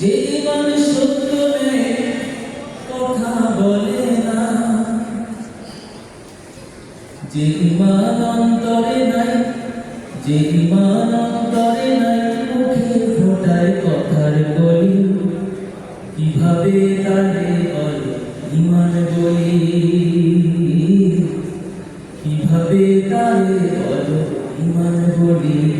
যে ইমান সত্য কথা বলে না। যে ইমান নাই যে ইমান নাই, মুখে ফোটায় কলি। কীভাবে তারে বলে ইমান বলি? কীভাবে তারে বলো ইমান বলি?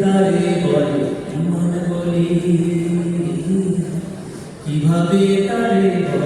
তারে বলে এমন বলি কীভাবে তারে বলো?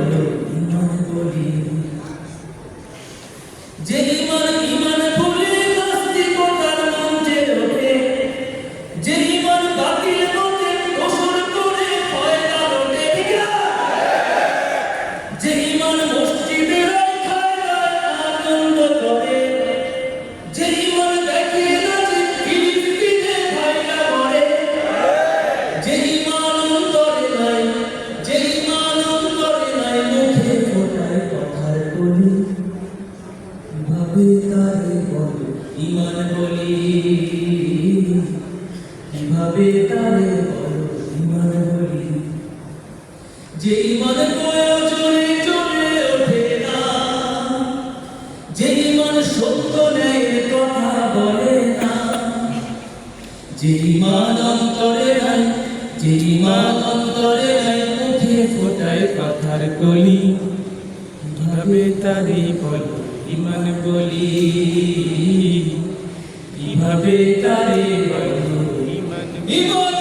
যে ইমান অন্তরে নাই যে ইমান অন্তরে মুখে ফোটায় কথার কলি, কীভাবে তারে বলো ইমান বলি? কীভাবে তারে বলো ইমান